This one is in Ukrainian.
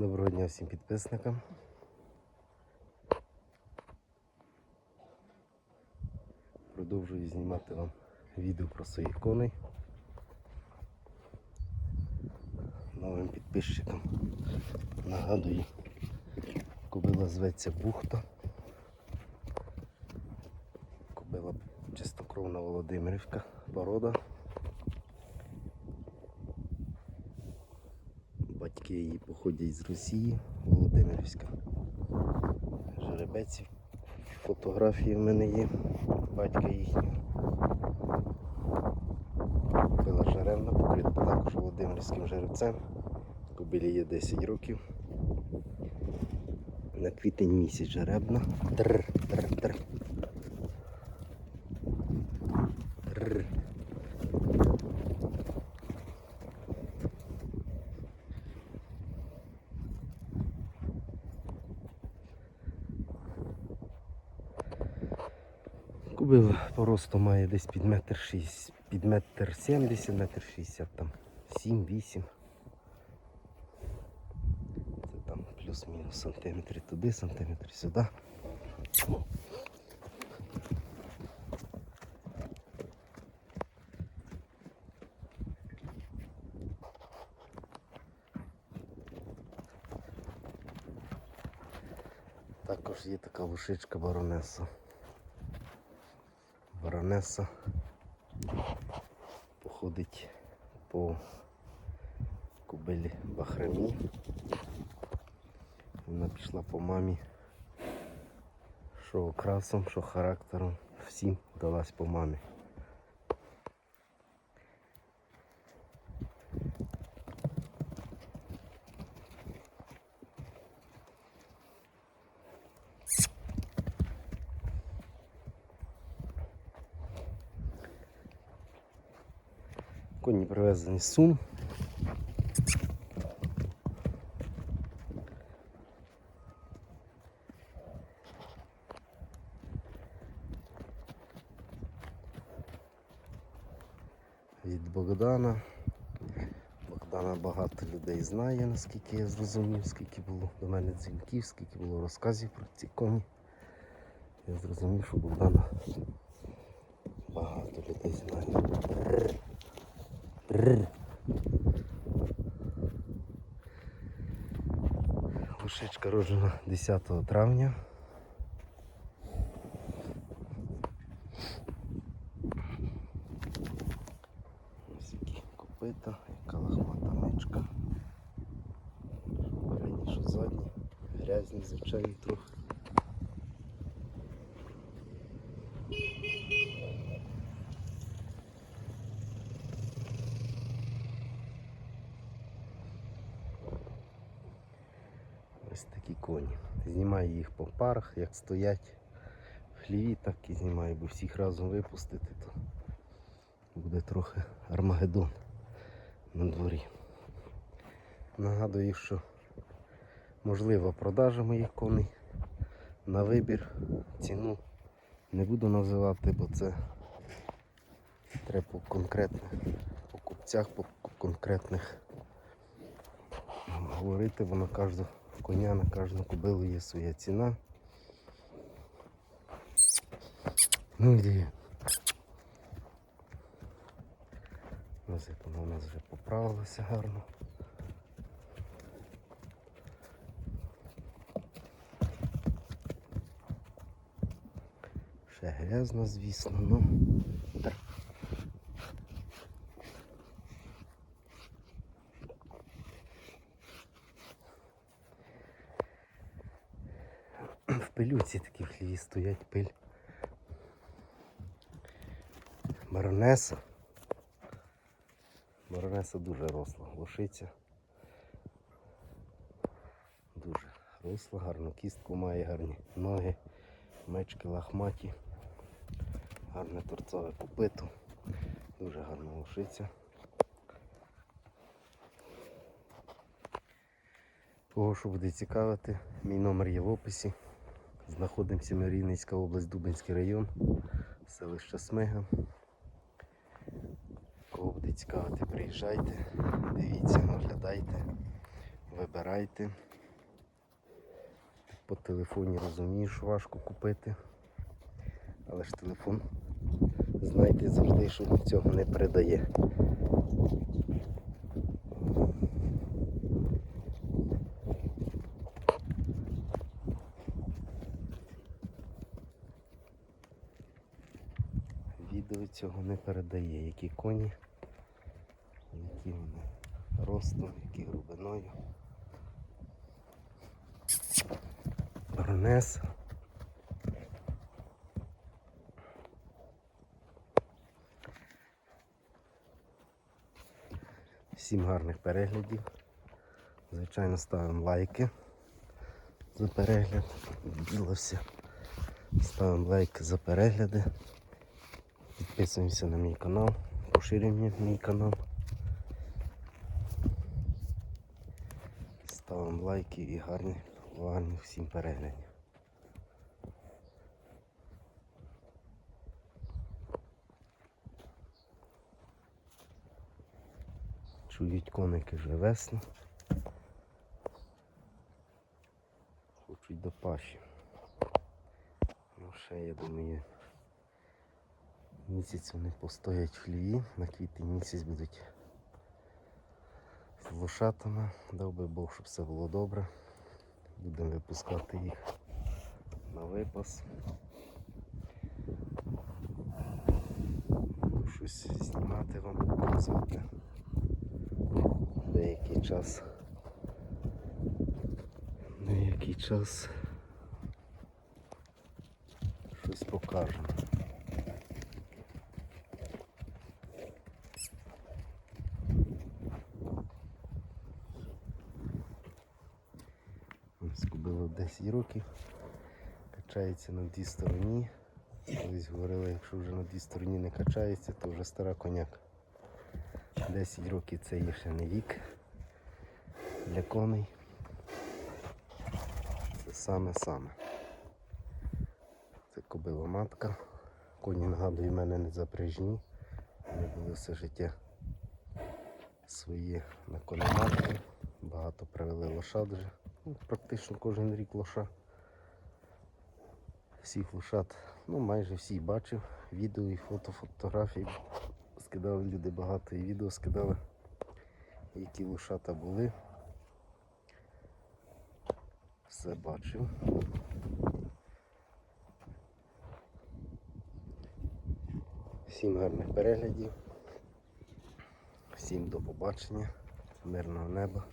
Доброго дня всім підписникам. Продовжую знімати вам відео про своїх коней. Новим підписчикам нагадую, кобила зветься Бухта. Кобила чистокровна Володимирівка, порода. Батьки її походять з Росії, Володимирівська. Жеребець. Фотографії в мене є. Батька їхнього. Кобила жеребна, покрита також Володимирським жеребцем. Кобилі є 10 років. На квітень місяць жеребна. Тр, тр. Тр. По росту має десь під метр шість, під метр сімдесят, метр шістдесят там. Сім, вісім. Це там плюс-мінус сантиметри туди, сантиметри сюди. Також є така лушичка баронеса. Баронеса походить по кубилі Бахрамі. Вона пішла по мамі. Що окрасом, що характером, всім далась по мамі. Коні привезені Сум. Від Богдана. Богдана багато людей знає, наскільки я зрозумів, скільки було до мене дзвінків, скільки було розказів про ці коні. Я зрозумів, що Богдана багато людей знає. Бррр. Лошичка роджена 10 травня. Ось які копита, яка лохмата мичка. Що передні, що задні. Грязні, звичайно, трохи. Ось такі коні. Знімаю їх по парах, як стоять в хліві, так і знімаю, бо всіх разом випустити, то буде трохи армагеддон на дворі. Нагадую, що можлива продажа моїх коней на вибір. Ціну не буду називати, бо це треба по конкретних покупцях, по конкретних говорити, бо на кожну коня, на кожну кобилу є своя ціна. Ну і вона у нас вже поправилася гарно. Ще грязно, звісно, ну. так. В пилюці такі в хліві стоять пиль. Баронеса. Баронеса дуже росла, лошиця. Дуже росла, гарну кістку має, гарні ноги, мечки лахматі, гарне торцове копито, дуже гарна лошиця. Кого що буде цікавити, мій номер є в описі. Знаходимося ми Рівненська область, Дубинський район, селище Смига. Кого буде цікавити, приїжджайте, дивіться, оглядайте, вибирайте. по телефоні розумію, що важко купити. Але ж телефон, знайте завжди, що цього не передає. Відео цього не передає, які коні, які вони ростом, які глибиною. Баронес. Всім гарних переглядів. Звичайно, ставимо лайки за перегляд. Ділився. Ставимо лайки за перегляди. Підписуємося на мій канал, поширюємо мій канал. Ставимо лайки і гарні, гарних всім переглядів. Чують коники вже весну. Хочуть до паші. Ну ще я думаю. Місяць вони постоять в хліві, на квітень місяць будуть з лошатами. Дав би Бог, щоб все було добре. Будемо випускати їх на випас. Буду щось знімати вам, показувати. Деякий час. Деякий час щось покажемо. Ось кубило 10 років. Качається на дві стороні. Колись говорили, якщо вже на дві стороні не качається, то вже стара коняка. 10 років це є ще не вік для коней. Це саме-саме. Це кобила матка. Коні нагадую, в мене не запряжні. Вони були все життя свої на конематки. Багато привели лошад вже. Ну, практично кожен рік лоша. Всіх лошад, ну майже всі бачив. Відео і фото, фотографії. Скидали люди багато і відео скидали, які лошата були. Все бачив. Всім гарних переглядів. Всім до побачення, мирного неба.